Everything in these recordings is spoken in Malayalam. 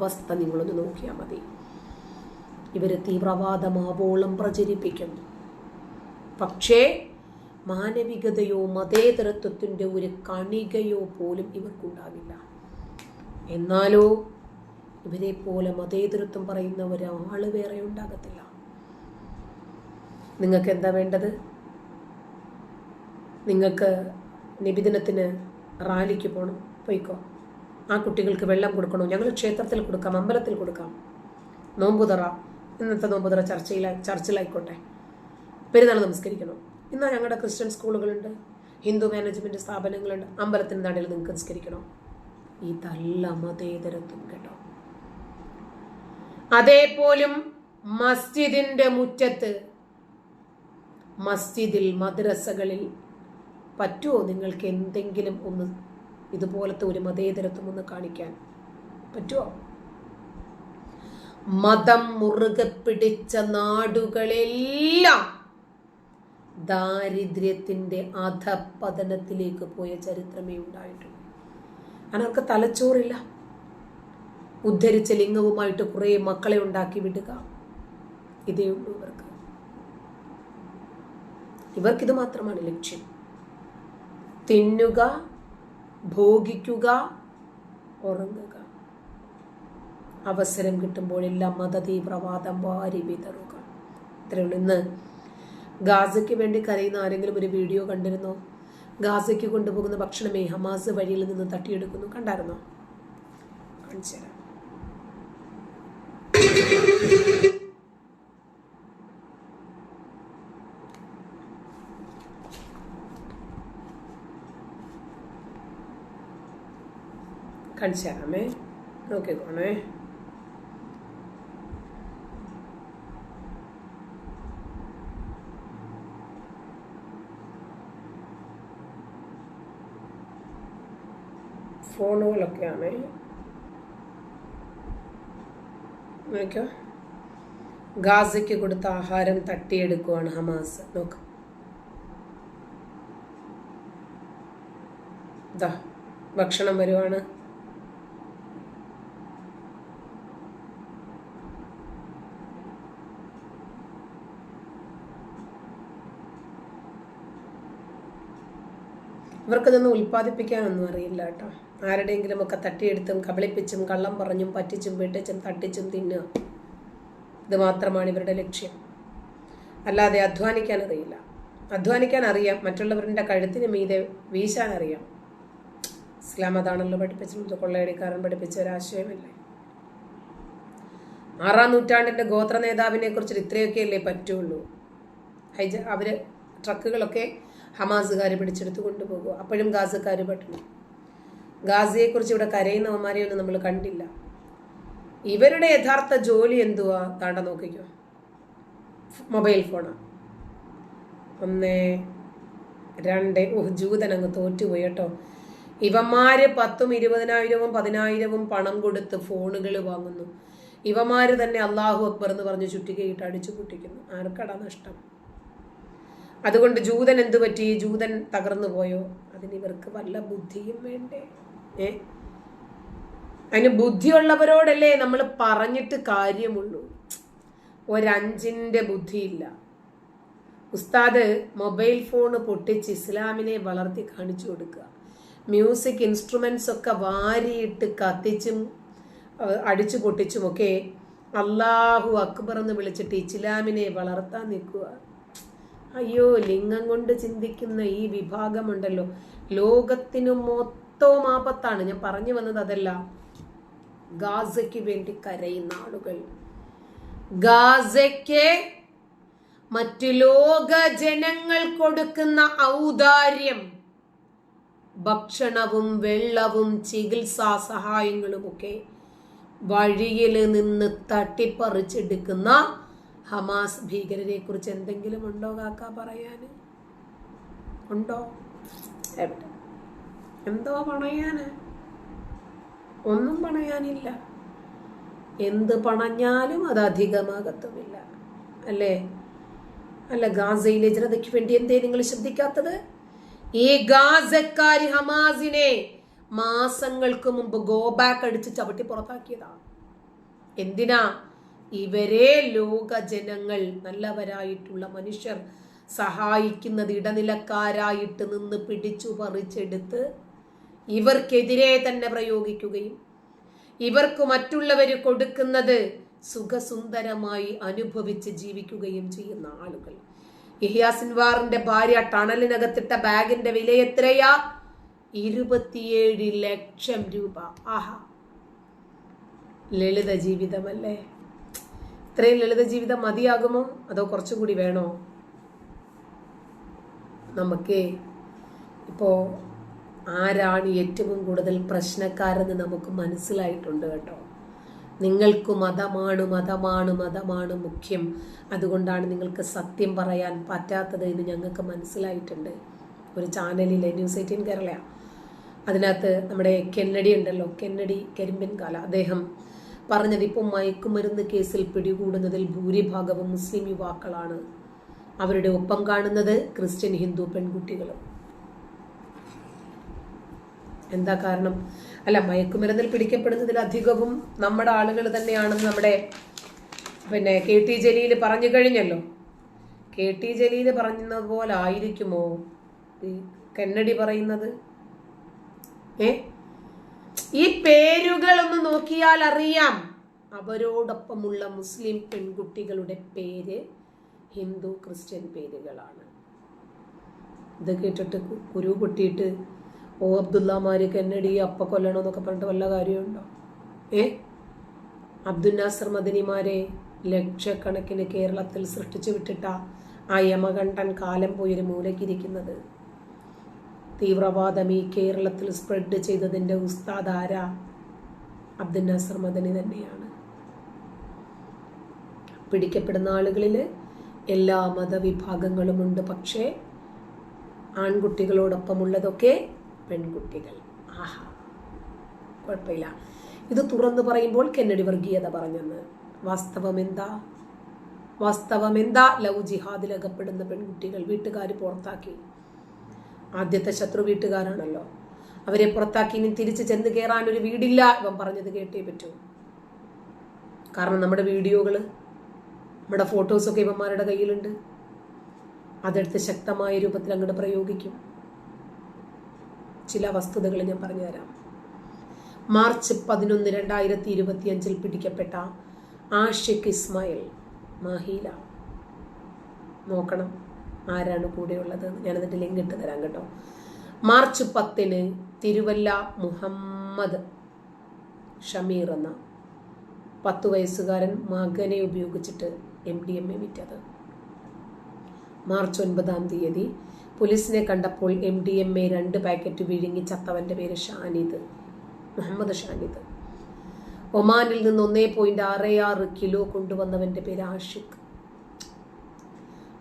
അവസ്ഥ നിങ്ങളൊന്ന് നോക്കിയാൽ മതി. ഇവർ തീവ്രവാദമാവോളം പ്രചരിപ്പിക്കുന്നു. പക്ഷേ മാനവികതയോ മതേതരത്വത്തിന്റെ ഒരു കണികയോ പോലും ഇവർക്കുണ്ടാവില്ല. എന്നാലോ ഇവരെ പോലെ മതേതരത്വം പറയുന്ന ഒരാൾ വേറെ ഉണ്ടാകത്തില്ല. നിങ്ങൾക്ക് എന്താ വേണ്ടത്? നിങ്ങൾക്ക് നിബിദിനത്തിന് റാലിക്ക് പോകണം പോയിക്കോ. ആ കുട്ടികൾക്ക് വെള്ളം കൊടുക്കണോ? ഞങ്ങൾ ക്ഷേത്രത്തിൽ കൊടുക്കാം അമ്പലത്തിൽ കൊടുക്കാം. നോമ്പുതറ ഇന്നത്തെ നോമ്പുതറ ചർച്ചയിൽ ചർച്ചിലായിക്കോട്ടെ. പെരുന്നാൾ നമസ്കരിക്കണം? ഇന്നാ ഞങ്ങളുടെ ക്രിസ്ത്യൻ സ്കൂളുകളുണ്ട് ഹിന്ദു മാനേജ്മെന്റ് സ്ഥാപനങ്ങളുണ്ട് അമ്പലത്തിന്റെ നാടിൽ നിങ്ങൾക്ക് നിസ്കരിക്കണം? ഇതല്ല മതേതരത്വം കേട്ടോ. അതേപോലും മസ്ജിദിന്റെ മുറ്റത്ത് മസ്ജിദിൽ മദ്രസകളിൽ പറ്റുമോ നിങ്ങൾക്ക് എന്തെങ്കിലും ഒന്ന് ഇതുപോലത്തെ ഒരു മതേതരത്വം ഒന്ന് കാണിക്കാൻ പറ്റുമോ മതം മുറുകെ പിടിച്ച നാടുകളെല്ലാം ദാരിദ്ര്യത്തിന്റെ അധപതനത്തിലേക്ക് പോയ ചരിത്രമേ ഉണ്ടായിട്ടുള്ളൂ. അനർക്ക് തലച്ചോറില്ല. ഉദ്ധരിച്ച ലിംഗവുമായിട്ട് കുറേ മക്കളെ ഉണ്ടാക്കി വിടുക. ഇതേ ഉള്ളൂ ഇവർക്ക്. ഇവർക്കിത് മാത്രമാണ് ലക്ഷ്യം. തിന്നുക ഭോഗിക്കുക ഉറങ്ങുക. അവസരം കിട്ടുമ്പോഴെല്ലാം മതതീവ്രവാദം വാരി വിതറുക. ഇത്രയുള്ളൂ ഇന്ന് ഗാസയ്ക്ക് വേണ്ടി കരയുന്ന ആരെങ്കിലും ഒരു വീഡിയോ കണ്ടിരുന്നോ? ഗാസയ്ക്ക് കൊണ്ടുപോകുന്ന ഭക്ഷണമേ ഹമാസ് വഴിയിൽ നിന്ന് തട്ടിയെടുക്കുന്നു. കണ്ടായിരുന്നോ? കാണിച്ചു തരാം കാണിച്ചു തരാമേ നോക്കിക്കോണേ ഫോണുകളൊക്കെയാണ്. നോക്കോ ഗാസയ്ക്ക് കൊടുത്ത ആഹാരം തട്ടിയെടുക്കുവാണ് ഹമാസ്. നോക്ക്. ഭക്ഷണം വരുവാണ്. ഇവർക്കിതൊന്നും ഉൽപ്പാദിപ്പിക്കാനൊന്നും അറിയില്ല കേട്ടോ. ആരുടെയെങ്കിലും ഒക്കെ തട്ടിയെടുത്തും കബളിപ്പിച്ചും കള്ളം പറഞ്ഞും പറ്റിച്ചും വെട്ടിച്ചും തട്ടിച്ചും തിന്നുക. ഇത് മാത്രമാണ് ഇവരുടെ ലക്ഷ്യം. അല്ലാതെ അധ്വാനിക്കാൻ അറിയില്ല. അധ്വാനിക്കാൻ അറിയാം. മറ്റുള്ളവരുടെ കഴുത്തിന് മീതെ വീശാൻ അറിയാം. ഇസ്ലാം അതാണല്ലോ പഠിപ്പിച്ചത് കൊള്ളയടിക്കാരൻ പഠിപ്പിച്ച ഒരാശയമല്ലേ ആറാം നൂറ്റാണ്ടിന്റെ ഗോത്ര നേതാവിനെ കുറിച്ച് ഇത്രയൊക്കെയല്ലേ പറ്റുള്ളൂ. ഹൈജ അവർ ട്രക്കുകളൊക്കെ ഹമാസുകാർ പിടിച്ചെടുത്ത് കൊണ്ടുപോകുക. അപ്പോഴും ഗാസക്കാർ പട്ടണം. ഗാസയെക്കുറിച്ച് ഇവിടെ കരയുന്നവന്മാരെയൊന്നും നമ്മൾ കണ്ടില്ല. ഇവരുടെ യഥാർത്ഥ ജോലി എന്തുവാ? താണ്ട നോക്കിക്കോ. മൊബൈൽ ഫോണാ. ഒന്ന് രണ്ട് ഓഹ് ജൂതൻ അങ്ങ് തോറ്റുപോയി കേട്ടോ. ഇവന്മാര് പത്തും ഇരുപതിനായിരവും പതിനായിരവും പണം കൊടുത്ത് ഫോണുകൾ വാങ്ങുന്നു. ഇവന്മാര് തന്നെ അള്ളാഹു അക്ബർ എന്ന് പറഞ്ഞ് ചുറ്റികയിട്ട് അടിച്ചു പൊട്ടിക്കുന്നു. ആർക്കടാ നഷ്ടം? അതുകൊണ്ട് ജൂതൻ എന്തു പറ്റി? ജൂതൻ തകർന്നു പോയോ? അതിന് ഇവർക്ക് വല്ല ബുദ്ധിയും വേണ്ടേ? ഏ? അതിന് ബുദ്ധിയുള്ളവരോടല്ലേ നമ്മൾ പറഞ്ഞിട്ട് കാര്യമുള്ളൂ. ഒരഞ്ചിന്റെ ബുദ്ധിയില്ല. ഉസ്താദ് മൊബൈൽ ഫോൺ പൊട്ടിച്ച് ഇസ്ലാമിനെ വളർത്തി കാണിച്ചു കൊടുക്കുക. മ്യൂസിക് ഇൻസ്ട്രുമെന്റ്സ് ഒക്കെ വാരിയിട്ട് കത്തിച്ചും അടിച്ചു അടിച്ചു പൊട്ടിച്ചുമൊക്കെ അള്ളാഹു അക്ബർ എന്ന് വിളിച്ചിട്ട് ഇസ്ലാമിനെ വളർത്താൻ നിൽക്കുക. അയ്യോ ലിംഗം കൊണ്ട് ചിന്തിക്കുന്ന ഈ വിഭാഗമുണ്ടല്ലോ. ലോകത്തിനു മൊത്തവും ആപത്താണ്. ഞാൻ പറഞ്ഞു വന്നത് അതല്ല. ഗാസയ്ക്ക് വേണ്ടി കരയുന്ന ആളുകൾ. ഗാസയ്ക്ക് മറ്റു ലോക ജനങ്ങൾ കൊടുക്കുന്ന ഔദാര്യം. ഭക്ഷണവും വെള്ളവും ചികിത്സാ സഹായങ്ങളുമൊക്കെ വഴിയിൽ നിന്ന് തട്ടിപ്പറിച്ചെടുക്കുന്ന ഹമാസ് ഭീകരരെ കുറിച്ച് എന്തെങ്കിലും ഉണ്ടോ കാക്ക പറയാന്? ഉണ്ടോ? എന്തോ പണയാന്? ഒന്നും പണയാനില്ല. എന്ത് പണഞ്ഞാലും അത് അധികമാകത്തുമില്ല. അല്ലേ? അല്ല ഗാസയിലെ ജനതയ്ക്ക് വേണ്ടി എന്തേ നിങ്ങൾ ശ്രദ്ധിക്കാത്തത്? ഈ ഗാസക്കാരി ഹമാസിനെ മാസങ്ങൾക്ക് മുമ്പ് ഗോബാക്ക് അടിച്ച് ചവിട്ടി പുറത്താക്കിയതാണ് എന്തിനാ? ഇവരെ ലോക ജനങ്ങൾ നല്ലവരായിട്ടുള്ള മനുഷ്യർ സഹായിക്കുന്നത് ഇടനിലക്കാരായിട്ട് നിന്ന് പിടിച്ചു പറിച്ചെടുത്ത് ഇവർക്കെതിരെ തന്നെ പ്രയോഗിക്കുകയും ഇവർക്ക് മറ്റുള്ളവർ കൊടുക്കുന്നത് സുഖസുന്ദരമായി അനുഭവിച്ച് ജീവിക്കുകയും ചെയ്യുന്ന ആളുകൾ. ഇഹിയാസിൻവാറിന്റെ ഭാര്യ ടണലിനകത്തിട്ട ബാഗിന്റെ വില എത്രയാ? ഇരുപത്തിയേഴ് ലക്ഷം രൂപ. ആഹാ. ലളിത ജീവിതമല്ലേ ഇത്രയും ലളിത ജീവിതം മതിയാകുമോ? അതോ കുറച്ചുകൂടി വേണോ? നമുക്ക് ഇപ്പോ ആരാണ് ഏറ്റവും കൂടുതൽ പ്രശ്നക്കാരെന്ന് നമുക്ക് മനസ്സിലായിട്ടുണ്ട് കേട്ടോ. നിങ്ങൾക്ക് മതമാണ് മതമാണ് മതമാണ് മുഖ്യം. അതുകൊണ്ടാണ് നിങ്ങൾക്ക് സത്യം പറയാൻ പറ്റാത്തത് എന്ന് ഞങ്ങൾക്ക് മനസ്സിലായിട്ടുണ്ട്. ഒരു ചാനലിലെ ന്യൂസ് എയ്റ്റീൻ കേരളയാണ് അതിനകത്ത് നമ്മുടെ കെന്നഡി ഉണ്ടല്ലോ കെന്നഡി കരിമ്പൻ കാല. അദ്ദേഹം പറഞ്ഞത് ഇപ്പം മയക്കുമരുന്ന് കേസിൽ പിടികൂടുന്നതിൽ ഭൂരിഭാഗവും മുസ്ലിം യുവാക്കളാണ്. അവരുടെ ഒപ്പം കാണുന്നത് ക്രിസ്ത്യൻ ഹിന്ദു പെൺകുട്ടികളും. എന്താ കാരണം? അല്ല മയക്കുമരുന്നിൽ പിടിക്കപ്പെടുന്നതിൽ അധികവും നമ്മുടെ ആളുകൾ തന്നെയാണെന്ന് നമ്മുടെ പിന്നെ കെ ടി ജലീൽ പറഞ്ഞു കഴിഞ്ഞല്ലോ. കെ ടി ജലീൽ പറഞ്ഞത് പോലെ ആയിരിക്കുമോ ഈ കെന്നഡി പറയുന്നത്? ഏ? ഈ പേരുകൾ ഒന്ന് നോക്കിയാൽ അറിയാം. അവരോടൊപ്പമുള്ള മുസ്ലിം പെൺകുട്ടികളുടെ പേര് ഹിന്ദു ക്രിസ്ത്യൻ പേരുകളാണ്. ഇത് കേട്ടിട്ട് കുരു പൊട്ടിയിട്ട് ഓ അബ്ദുള്ളമാര് കന്നഡി അപ്പ കൊല്ലണം എന്നൊക്കെ പറഞ്ഞിട്ട് വല്ല കാര്യമുണ്ടോ? ഏ? അബ്ദുൽ നാസർ മദനിമാരെ ലക്ഷക്കണക്കിന് കേരളത്തിൽ സൃഷ്ടിച്ചു വിട്ടിട്ട ആ യമകണ്ഠൻ കാലം പോയൊരു മൂലക്കിരിക്കുന്നത് തീവ്രവാദം ഈ കേരളത്തിൽ സ്പ്രെഡ് ചെയ്തതിന്റെ ഉസ്താദ് ആരാ? അബ്ദുൽ നസർ മദനി തന്നെയാണ്. പിടിക്കപ്പെടുന്ന ആളുകളിൽ എല്ലാ മതവിഭാഗങ്ങളുമുണ്ട് പക്ഷേ ആൺകുട്ടികളോടൊപ്പമുള്ളതൊക്കെ പെൺകുട്ടികൾ. ആഹാ കുഴപ്പമില്ല. ഇത് തുറന്നു പറയുമ്പോൾ കെന്നഡി വർഗീയത പറഞ്ഞെന്ന്. വാസ്തവം എന്താ? വാസ്തവം എന്താ? ലവ് ജിഹാദിൽ അകപ്പെടുന്ന പെൺകുട്ടികൾ വീട്ടുകാർ പുറത്താക്കി. ആദ്യത്തെ ശത്രു വീട്ടുകാരാണല്ലോ. അവരെ പുറത്താക്കി ഇനി തിരിച്ചു ചെന്ന് കയറാൻ ഒരു വീടില്ല ഇവൻ പറഞ്ഞത് കേട്ടേ പറ്റൂ. കാരണം നമ്മുടെ വീഡിയോകൾ നമ്മുടെ ഫോട്ടോസൊക്കെ ഇവന്മാരുടെ കയ്യിലുണ്ട്. അതെടുത്ത് ശക്തമായ രൂപത്തിൽ അങ്ങോട്ട് പ്രയോഗിക്കും. ചില വസ്തുതകൾ ഞാൻ പറഞ്ഞുതരാം. മാർച്ച് പതിനൊന്ന് രണ്ടായിരത്തി ഇരുപത്തിയഞ്ചിൽ പിടിക്കപ്പെട്ട ആഷിഖ് ഇസ്മായിൽ മാഹീല. നോക്കണം. ആരാണ് കൂടെയുള്ളത്? ഞാൻ എന്നിട്ട് ലിങ്ക് ഇട്ട് തരാം കേട്ടോ. മാർച്ച് പത്തിന് തിരുവല്ല മുഹമ്മദ് ഷമീർ എന്ന പത്ത് വയസ്സുകാരൻ മകനെ ഉപയോഗിച്ചിട്ട് എം ഡി എം എ വിറ്റത്. മാർച്ച് ഒൻപതാം തീയതി പോലീസിനെ കണ്ടപ്പോൾ എം ഡി എം എ രണ്ട് പാക്കറ്റ് വിഴുങ്ങി ചത്തവന്റെ പേര് ഷാനിദ് മുഹമ്മദ് ഷാനിദ്. ഒമാനിൽ നിന്ന് ഒന്നേ പോയിന്റ് ആറ് ആറ് കിലോ കൊണ്ടുവന്നവന്റെ പേര് ആഷിഖ്.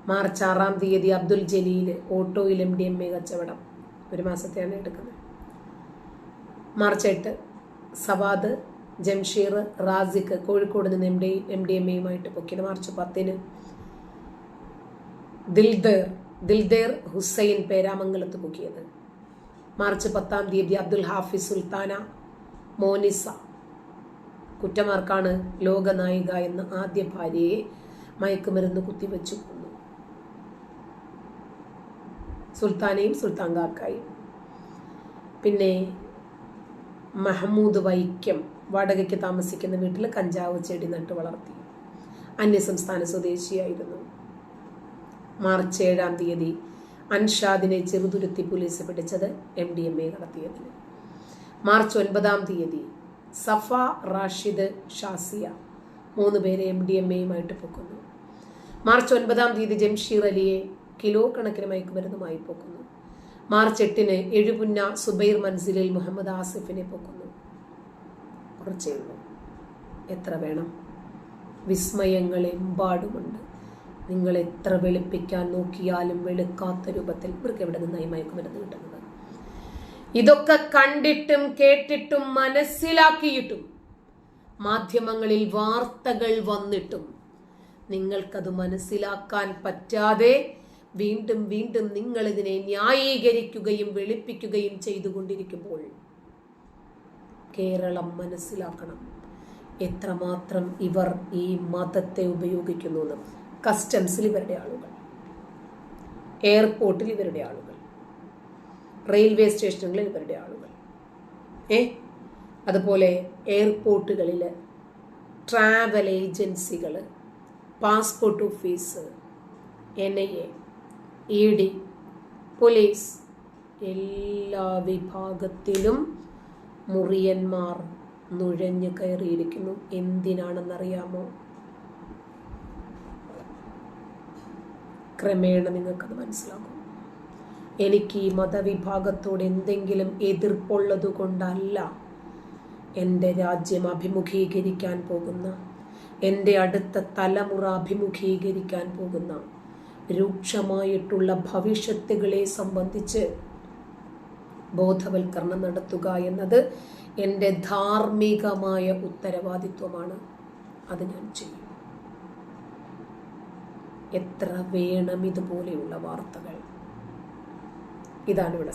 മാർച്ച് ആറാം തീയതി അബ്ദുൽ ജലീൽ ഓട്ടോയിൽ എം ഡി എം എ കച്ചവടം. ഒരു മാസത്തെയാണ് എടുക്കുന്നത്. മാർച്ച് എട്ട് സവാദ് ജംഷീർ റാസിഖ് കോഴിക്കോട് നിന്ന് M D M D M എയുമായിട്ട് പൊക്കിയത് മാർച്ച് പത്തിന്. ദിൽദേർ ദിൽദേർ ഹുസൈൻ പേരാമംഗലത്ത് പൊക്കിയത്. മാർച്ച് പത്താം തീയതി അബ്ദുൽ ഹാഫിസ് സുൽത്താന മോനിസ. കുറ്റമാർക്കാണ് ലോകനായിക എന്ന ആദ്യ ഭാര്യയെ മയക്കുമരുന്ന് കുത്തിവെച്ചു. സുൽത്താനയും സുൽത്താങ്കാക്കായും പിന്നെ മഹമ്മൂദ് വൈക്കം വാടകയ്ക്ക് താമസിക്കുന്ന വീട്ടിൽ കഞ്ചാവ് ചെടി നട്ട് വളർത്തി. അന്യസംസ്ഥാന സ്വദേശിയായിരുന്നു. മാർച്ച് ഏഴാം തീയതി അൻഷാദിനെ ചെറുതുരുത്തി പോലീസ് പിടിച്ചത് എം ഡി എം എ കടത്തിയതിന് മാർച്ച് ഒൻപതാം തീയതി സഫ റാഷിദ് ഷാസിയ മൂന്ന് പേരെ എം ഡി എം എയുമായിട്ട് പൊക്കുന്നു. മാർച്ച് ഒൻപതാം തീയതി ജംഷീർ അലിയെ കിലോ കണക്കിന് മയക്കുമരുന്നുമായി പൊക്കുന്നു. മാർച്ച് എട്ടിന് എഴുപുന്ന സുബൈർ മൻസിലിൽ മുഹമ്മദ് ആസിഫിനെ പൊക്കുന്നു. കുറച്ചേ ഉള്ളൂ. എത്ര വേണം? വിസ്മയങ്ങൾ എമ്പാടുമുണ്ട് നിങ്ങൾ എത്ര വെളുപ്പിക്കാൻ നോക്കിയാലും വെളുക്കാത്ത രൂപത്തിൽ ഇവർക്ക് എവിടെ നിന്നായി മയക്കുമരുന്ന് കിട്ടുന്നത്? ഇതൊക്കെ കണ്ടിട്ടും കേട്ടിട്ടും മനസ്സിലാക്കിയിട്ടും മാധ്യമങ്ങളിൽ വാർത്തകൾ വന്നിട്ടും നിങ്ങൾക്കത് മനസ്സിലാക്കാൻ പറ്റാതെ വീണ്ടും വീണ്ടും നിങ്ങൾ ഇതിനെ ന്യായീകരിക്കുകയും വെളുപ്പിക്കുകയും ചെയ്തുകൊണ്ടിരിക്കുമ്പോൾ കേരളം മനസ്സിലാക്കണം. എത്രമാത്രം ഇവർ ഈ മതത്തെ ഉപയോഗിക്കുന്നു എന്ന്. കസ്റ്റംസിൽ ഇവരുടെ ആളുകൾ. എയർപോർട്ടിൽ ഇവരുടെ ആളുകൾ. റെയിൽവേ സ്റ്റേഷനുകളിൽ ഇവരുടെ ആളുകൾ. ഏ? അതുപോലെ എയർപോർട്ടുകളിൽ ട്രാവൽ ഏജൻസികൾ passport office N I A E D police എല്ലാ വിഭാഗത്തിലും മുറിയന്മാർ നുഴഞ്ഞു കയറിയിരിക്കുന്നു. എന്തിനാണെന്നറിയാമോ? ക്രമേണ നിങ്ങൾക്കത് മനസ്സിലാകും. എനിക്ക് ഈ മതവിഭാഗത്തോട് എന്തെങ്കിലും എതിർപ്പുള്ളത് കൊണ്ടല്ല എന്റെ രാജ്യം അഭിമുഖീകരിക്കാൻ പോകുന്ന എന്റെ അടുത്ത തലമുറ അഭിമുഖീകരിക്കാൻ പോകുന്ന രൂക്ഷമായിട്ടുള്ള ഭവിഷ്യത്തുകളെ സംബന്ധിച്ച് ബോധവൽക്കരണം നടത്തുക എന്നത് എന്റെ ധാർമ്മികമായ ഉത്തരവാദിത്വമാണ്. അത് ഞാൻ ചെയ്യും. എത്ര വേണം ഇതുപോലെയുള്ള വാർത്തകൾ? ഇതാണ് ഇവിടെ